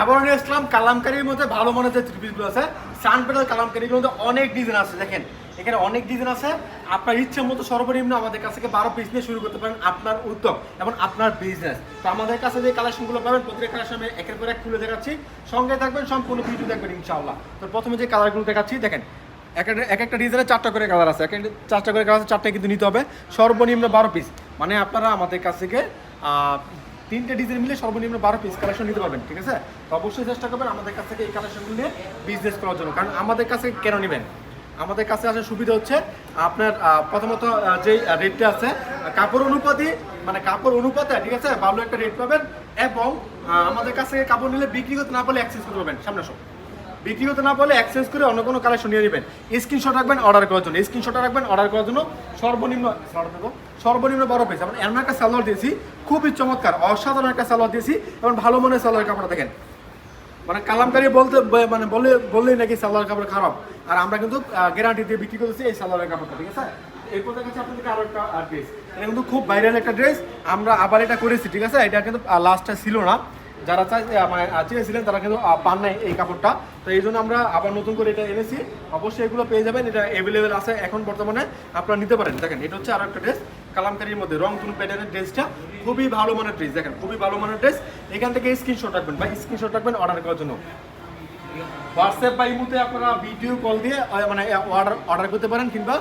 আবার নিয়ে আসলাম কালামকারির মধ্যে ভালো মনে যে থ্রি পিসগুলো আছে সানপেটাল কালামকারির মধ্যে অনেক ডিজাইন আছে, দেখেন। এখানে অনেক ডিজাইন আছে। আপনার ইচ্ছে মতো সর্বনিম্ন আমাদের কাছ থেকে বারো পিস নিয়ে শুরু করতে পারেন আপনার উদ্যোগ এবং আপনার বিজনেস তো আমাদের কাছে যে কালেকশনগুলো পাবেন, প্রতিটা কালেকশন আমি একের পর এক খুলে দেখাচ্ছি। সঙ্গে থাকবেন, সম্পূর্ণ ভিডিও দেখবেন, ইনশাআল্লাহ। তো প্রথমে যে কালারগুলো দেখাচ্ছি, দেখেন, এক একটা এক একটা ডিজাইনে চারটা করে কালার আছে। এক চারটা করে কালার আছে চারটা কিন্তু নিতে হবে। সর্বনিম্ন বারো পিস মানে আপনারা আমাদের কাছ থেকে তিনটে ডিজাইন মিলে সর্বনিম্ন বারো পিস কালেকশন নিতে পারবেন, ঠিক আছে? তো অবশ্যই চেষ্টা করবেন আমাদের কাছ থেকে এই কালেকশনগুলো নিয়ে বিজনেস করার জন্য। কারণ আমাদের কাছে কেন নেবেন? আমাদের কাছে আসার সুবিধা হচ্ছে আপনার প্রথমত যে রেটটা আছে, কাপড় অনুপাতি মানে কাপড় অনুপাতে, ঠিক আছে? ভালো একটা রেট পাবেন এবং আমাদের কাছে কাপড় নিলে বিক্রি করতে না পারলে অ্যাক্সেস করতে পারবেন। সামনে সব বিক্রি করতে না পারলে এক্সচেঞ্জ করে অন্য কোনো কালেকশন নিয়ে নেবেন। স্ক্রিনশট রাখবেন অর্ডার করার জন্য। স্ক্রিনশট রাখবেন অর্ডার করার জন্য সর্বনিম্ন সর্বনিম্ন বারো পিস আমরা এমন একটা সালোয়ার দিয়েছি, খুবই চমৎকার, অসাধারণ একটা সালোয়ার দিয়েছি, এবং ভালো মনের সালোয়ার কাপড় দেখেন। মানে কালামকারি বলতে মানে বলে, বললেই নাকি সালোয়ার কাপড় খারাপ। আর আমরা কিন্তু গ্যারান্টি দিয়ে বিক্রি করতেছি এই সালোয়ারের কাপড়টা, ঠিক আছে? এরপর দেখাচ্ছি আপনাদেরকে আরও একটা ড্রেস এটা কিন্তু খুব ভাইরাল একটা ড্রেস আমরা আবার এটা করেছি, ঠিক আছে? এটা কিন্তু লাস্টটা ছিল না। যারা চাই মানে চেয়েছিলেন, তারা কিন্তু পান নাই এই কাপড়টা। তো এই জন্য আমরা আবার নতুন করে এটা এনেছি। অবশ্যই এগুলো পেয়ে যাবেন, এটা অ্যাভেলেবেল আছে এখন বর্তমানে, আপনারা নিতে পারেন। দেখেন, এটা হচ্ছে আরও একটা ড্রেস কালামকারির মধ্যে, রং তুন প্যাটার্নের ড্রেসটা খুবই ভালো মানের ড্রেস দেখেন, খুবই ভালো মানের ড্রেস এখান থেকে স্ক্রিনশট রাখবেন বা স্ক্রিনশট রাখবেন অর্ডার করার জন্য। হোয়াটসঅ্যাপ বা ইমুতে আপনারা ভিডিও কল দিয়ে মানে অর্ডার অর্ডার করতে পারেন কিংবা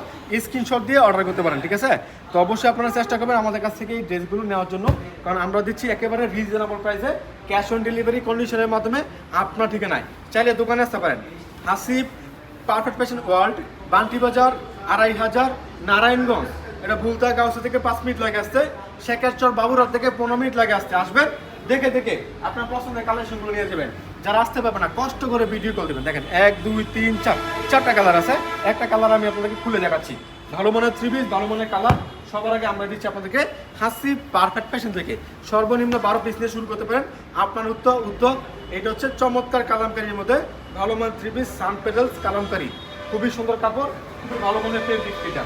স্ক্রিনশট দিয়ে অর্ডার করতে পারেন, ঠিক আছে? তো অবশ্যই আপনারা চেষ্টা করবেন আমাদের কাছ থেকে এই ড্রেসগুলো নেওয়ার জন্য। কারণ আমরা দিচ্ছি একেবারে রিজনেবল প্রাইসে ক্যাশ অন ডেলিভারি কন্ডিশনের মাধ্যমে আপনার ঠিকানায়। চাইলে দোকানে আসতে পারেন। Hasif perfect fashion world Banti Bazar, আড়াই হাজার, নারায়ণগঞ্জ। এটা ভুলতা গাউসা থেকে পাঁচ মিনিট লাগে আসতে, শেখারচর বাবুরার থেকে পনেরো মিনিট লাগে আসতে। আসবেন, দেখে দেখে আপনার পছন্দের কালেকশনগুলো নিয়ে যাবেন। যারা আসতে পারবে না, কষ্ট করে ভিডিও কল দেবেন। দেখেন, এক, দুই, তিন, চার, চারটা কালার আছে। একটা কালার আমি আপনাদেরকে খুলে দেখাচ্ছি। ভালো মানের থ্রি পিস ভালো মানের কালার সবার আগে আমরা দিচ্ছি আপনাদেরকে হাসি পারফেক্ট ফ্যাশন থেকে সর্বনিম্ন বারো পিস নিয়ে শুরু করতে পারেন। আপনার উদ্যোগ উদ্যোগ এটা হচ্ছে চমৎকার কালামকারির মধ্যে ভালো মান থ্রি পিস সান পেডেলস কালামকারী। খুবই সুন্দর কাপড় ভালো মানের ফেব্রিক এটা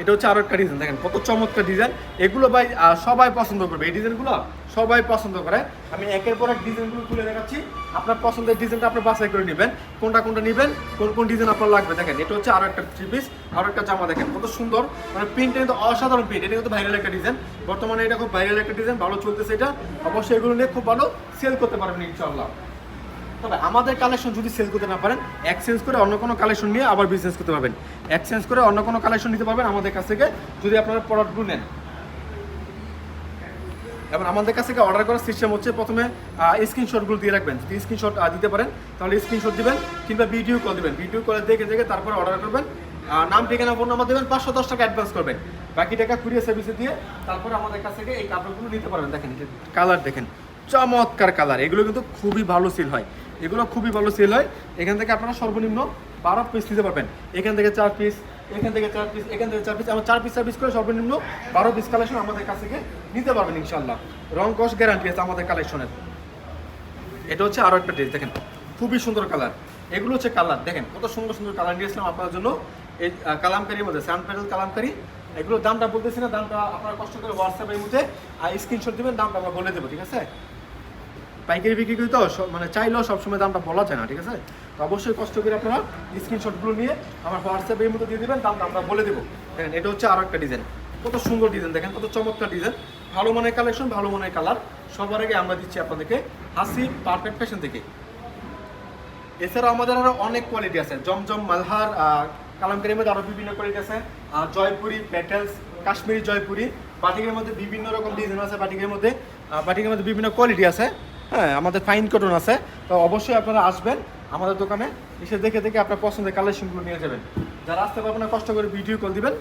এটা হচ্ছে আরও একটা ডিজাইন দেখেন কত চমৎকার ডিজাইন এগুলো ভাই সবাই পছন্দ করবে। এই ডিজাইনগুলো সবাই পছন্দ করে। আমি একের পর এক ডিজাইনগুলো তুলে দেখাচ্ছি। আপনার পছন্দের ডিজাইনটা আপনি বাছাই করে নেবেন। কোনটা কোনটা নেবেন, কোন কোন ডিজাইন আপনার লাগবে। দেখেন, এটা হচ্ছে আরও একটা থ্রি পিস আরও একটা জামা, দেখেন কত সুন্দর। মানে প্রিন্টটা কিন্তু অসাধারণ প্রিন্ট এটা কিন্তু ভাইরাল একটা ডিজাইন বর্তমানে এটা খুব ভাইরাল একটা ডিজাইন ভালো চলতেছে এটা। অবশ্যই এগুলো নিয়ে খুব ভালো সেল করতে পারবেন ইনশাআল্লাহ। তবে আমাদের কালেকশন যদি সেল করতে না পারেন এক্সচেঞ্জ করে অন্য কোনো কালেকশন নিয়ে আবার বিজনেস করতে পারবেন। এক্সচেঞ্জ করে অন্য কোনো কালেকশন নিতে পারবেন আমাদের কাছ থেকে, যদি আপনারা প্রোডাক্টগুলো নেন। এবং আমাদের কাছ থেকে অর্ডার করার সিস্টেম হচ্ছে প্রথমে স্ক্রিনশটগুলো দিয়ে রাখবেন। যদি স্ক্রিনশট দিতে পারেন, তাহলে স্ক্রিনশট দিবেন, কিংবা ভিডিও কল দেবেন। ভিডিও কলে দেখে দেখে তারপরে অর্ডার করবেন। নাম, ঠিকানা ফোন নাম্বার দেবেন, পাঁচশো দশ টাকা অ্যাডভান্স করবেন। বাকি টাকা কুরিয়ার সার্ভিসে দিয়ে তারপরে আমাদের কাছ থেকে এই কাপড়গুলো নিতে পারবেন। দেখেন কালার দেখেন। চমৎকার কালার এগুলো কিন্তু খুবই ভালো সিল হয়। এগুলো খুবই ভালো সেল হয়। এখান থেকে আপনারা সর্বনিম্ন বারো পিস নিতে পারবেন। এখান থেকে চার পিস এখান থেকে চার পিস এখান থেকে চার পিস আমার চার পিস চার পিস করে সর্বনিম্ন বারো পিস কালেকশন আমাদের কাছ থেকে নিতে পারবেন ইনশাল্লাহ রং কস গ্যারান্টি আছে আমাদের কালেকশনের এটা হচ্ছে আরও একটা ড্রেস দেখেন। খুবই সুন্দর কালার এগুলো হচ্ছে কালার, দেখেন, কত সুন্দর সুন্দর কালার নিয়েছিলাম আপনার জন্য। এই কালামকারির মধ্যে স্যান্ড প্যাডেল কালামকারি। এগুলোর দামটা বলতেছি না, দামটা আপনারা কষ্ট করে হোয়াটসঅ্যাপের মধ্যে আর স্ক্রিনশট দেবেন, দামটা আমরা বলে দেবো, ঠিক আছে? পাইকারি বিক্রি করি তো মানে চাইলেও সবসময় দামটা বলা যায় না, ঠিক আছে? তো অবশ্যই কষ্ট করে আপনারা স্ক্রিনশটগুলো নিয়ে আমার হোয়াটসঅ্যাপের মধ্যে দিয়ে দেবেন দামটা আমরা বলে দেবো। দেখেন, এটা হচ্ছে আরও একটা ডিজাইন কত সুন্দর ডিজাইন দেখেন, কত চমৎকার ডিজাইন ভালো মানের কালেকশন ভালো মানের কালার সবার আগে আমরা দিচ্ছি আপনাদেরকে হাসি পারফেক্ট ফ্যাশন থেকে এছাড়াও আমাদের আরও অনেক কোয়ালিটি আছে। জমজম, মালহার কালামকারির মধ্যে আরও বিভিন্ন কোয়ালিটি আছে। জয়পুরি প্যাটেলস কাশ্মীরি জয়পুরি। বাটিকের মধ্যে বিভিন্ন রকম ডিজাইন আছে, বাটিকের মধ্যে বাটিকের মধ্যে বিভিন্ন কোয়ালিটি আছে। হ্যাঁ আমাদের ফাইন কটন আছে। তো অবশ্যই আপনারা আসবেন আমাদের দোকানে, এসে দেখে দেখে আপনার পছন্দের কালেকশনগুলো নিয়ে যাবেন। যারা আসতে পারবেন না, কষ্ট করে ভিডিও কল দিবেন।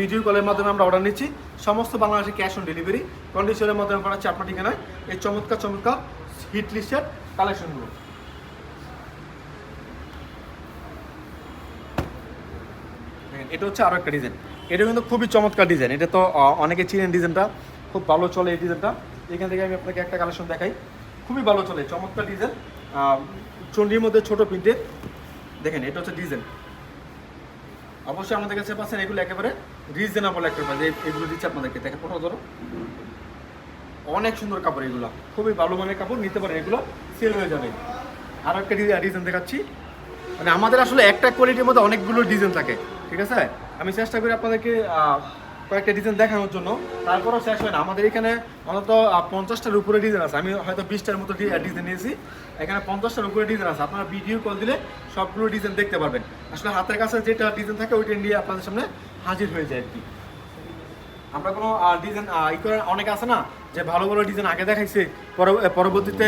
ভিডিও কলের মাধ্যমে আমরা অর্ডার নিচ্ছি। সমস্ত বাংলাদেশে ক্যাশ অন ডেলিভারি কন্ডিশনের মাধ্যমে পাঠাচ্ছি আপনার ঠিকানায়। এই চমৎকার চমৎকার হিট লিস্টের কালেকশনগুলো এটা হচ্ছে আরও একটা ডিজাইন এটা কিন্তু খুবই চমৎকার ডিজাইন এটা তো অনেকে চিনেন ডিজাইনটা খুব ভালো চলে এই ডিজাইনটা এখান থেকে আমি আপনাকে একটা কালেকশন দেখাই। খুবই ভালো চলে, চমৎকার ডিজাইন। চন্ডির মধ্যে ছোট প্রিন্টে। দেখেন, এটা হচ্ছে ডিজাইন। অবশ্যই আমাদের কাছে পাচ্ছেন, এগুলো একেবারে রিজনেবল একটা প্রাইস এগুলো দিচ্ছে আপনাদেরকে। দেখেন কোথাও ধরো অনেক সুন্দর কাপড় এগুলো। খুবই ভালো মানের কাপড়, নিতে পারেন, এগুলো সেল হয়ে যাবে। আর একটা ডিজাইন দেখাচ্ছি। মানে আমাদের আসলে একটা কোয়ালিটির মধ্যে অনেকগুলো ডিজাইন থাকে। ঠিক আছে? আমি চেষ্টা করি আপনাদেরকে কয়েকটা ডিজাইন দেখানোর জন্য। তারপরেও শেষ হয় না। আমাদের এখানে অন্তত পঞ্চাশটার উপরে ডিজাইন আছে। আমি হয়তো বিশটার মতো ডিজাইন নিয়েছি। এখানে পঞ্চাশটার উপরে ডিজাইন আছে। আপনারা ভিডিও কল দিলে সবগুলো ডিজাইন দেখতে পারবেন। আসলে হাতের কাছে যেটা ডিজাইন থাকে, ওইটা নিয়ে আপনাদের সামনে হাজির হয়ে যায় আর কি। আমরা কোনো ডিজাইন ই করে অনেকে আছে না, যে ভালো ভালো ডিজাইন আগে দেখাইছে পরবর্তীতে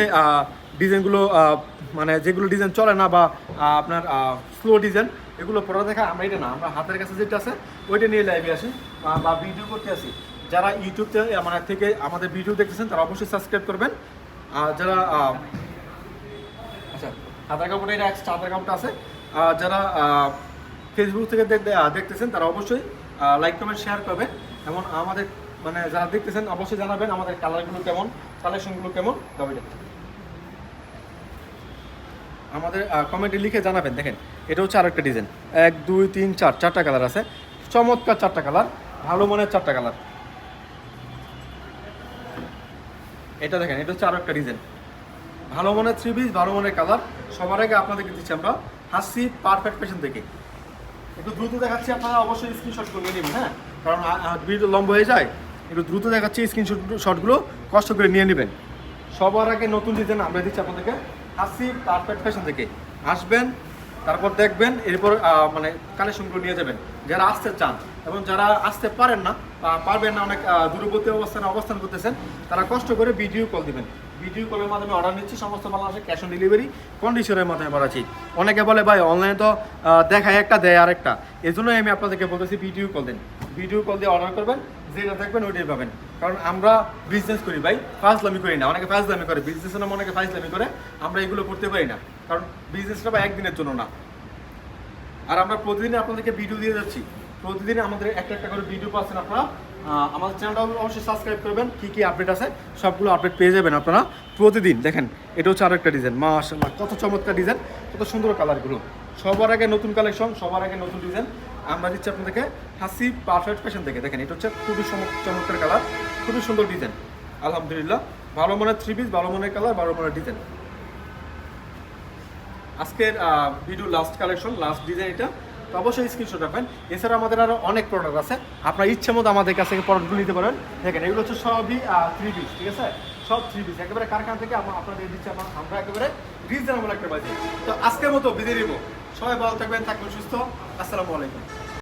ডিজাইনগুলো মানে যেগুলো ডিজাইন চলে না বা আপনার স্লো ডিজাইন, এগুলো পরে দেখা, আমরা এটা না, আমরা হাতের কাছে যেটা আছে, ওইটা নিয়ে লাইভে আসি, বা- ভিডিও করতে আসি। যারা ইউটিউব মানে থেকে আমাদের ভিডিও দেখতেছেন, তারা অবশ্যই সাবস্ক্রাইব করবেন। আর যারা আচ্ছা হাতের কাপড় এটা এক্সট্রা আছে। যারা ফেসবুক থেকে দেখ- দেখতেছেন, তারা অবশ্যই লাইক কমেন্ট শেয়ার করবেন এবং আমাদের মানে যারা দেখতেছেন, অবশ্যই জানাবেন আমাদের কালারগুলো কেমন কালেকশনগুলো কেমন দাবিটা আমাদের কমেন্টে লিখে জানাবেন, দেখেন, এটা হচ্ছে আরেকটা ডিজাইন এক, দুই, তিন, চার, চারটা কালার আছে। চমৎকার চারটা কালার ভালো মনের চারটা কালার এটা দেখেন, এটা হচ্ছে আরেকটা ডিজাইন ভালো মনের থ্রি পিস ভালো মনের কালার সবার আগে আপনাদেরকে দিচ্ছি আমরা হাসি পারফেক্ট পেশন থেকে একটু দ্রুত দেখাচ্ছি, আপনারা অবশ্যই স্ক্রিনশট করে নেবেন হ্যাঁ? কারণ ভিডিও লম্বা হয়ে যায়, একটু দ্রুত দেখাচ্ছি স্ক্রিনশট শটগুলো কষ্ট করে নিয়ে নেবেন। সবার আগে নতুন ডিজাইন আমরা দিচ্ছি আপনাদেরকে। হাসি পারফেক্ট ফ্যাশন থেকে আসবেন, তারপর দেখবেন, এরপর মানে কালেকশনগুলো নিয়ে যাবেন। যারা আসতে চান এবং যারা আসতে পারেন না পারবেন না অনেক দূরবর্তী অবস্থানে অবস্থান করতেছেন, তারা কষ্ট করে ভিডিও কল দিবেন। ভিডিও কলের মাধ্যমে অর্ডার নিচ্ছি, সমস্ত বাংলাদেশে ক্যাশ অন ডেলিভারি কন্ডিশনের মাধ্যমে বাড়াচ্ছি অনেকে বলে, ভাই অনলাইনে তো দেখায় একটা, দেয় আরেকটা। এই জন্যই আমি আপনাদেরকে বলতেছি ভিডিও কল দেন। ভিডিও কল দিয়ে অর্ডার করবেন, যেটা থাকবেন, ওইটাই পাবেন। কারণ আমরা বিজনেস করি, ভাই, ফাজলামি করি না। অনেকে ফাজলামি করে বিজনেসের নামে অনেকে ফাজলামি করে। আমরা এগুলো করতে পারি না। কারণ বিজনেসটা বা একদিনের জন্য না। আর আমরা প্রতিদিন আপনাদেরকে ভিডিও দিয়ে যাচ্ছি। প্রতিদিন আমাদের একটা একটা করে ভিডিও পাচ্ছেন আপনারা। আমাদের চ্যানেলটা অবশ্যই সাবস্ক্রাইব করবেন। কী কী আপডেট আছে সবগুলো আপডেট পেয়ে যাবেন আপনারা প্রতিদিন। দেখেন, এটা হচ্ছে আরেকটা ডিজাইন মাশাআল্লাহ, কত চমৎকার ডিজাইন কত সুন্দর কালারগুলো সবার আগে নতুন কালেকশন সবার আগে নতুন ডিজাইন আমরা দিচ্ছি আপনাদেরকে হাসি পারফেক্ট ফ্যাশন থেকে। দেখেন, এটা হচ্ছে খুবই চমৎকার কালার খুবই সুন্দর ডিজাইন আলহামদুলিল্লাহ, ভালো মনের থ্রি পিস ভালো মনের কালার ভালো মনের ডিজাইন আজকের video last collection last design এটা। তো অবশ্যই স্ক্রিনশট রাখবেন। এছাড়া আমাদের আরও অনেক প্রোডাক্ট আছে। আপনার ইচ্ছে মতো আমাদের কাছ প্রোডাক্টগুলো নিতে পারেন। দেখেন, এগুলো হচ্ছে সবই থ্রি পিস ঠিক আছে? সব থ্রি পিস একেবারে কারখানা থেকে আপনাদের দিচ্ছি, আমরা আমরা একেবারে রিজনেবল একটা বাজে তো আজকের মতো বিদায় নিব। সবাই ভালো থাকবেন থাকবেন সুস্থ। আসসালামু আলাইকুম।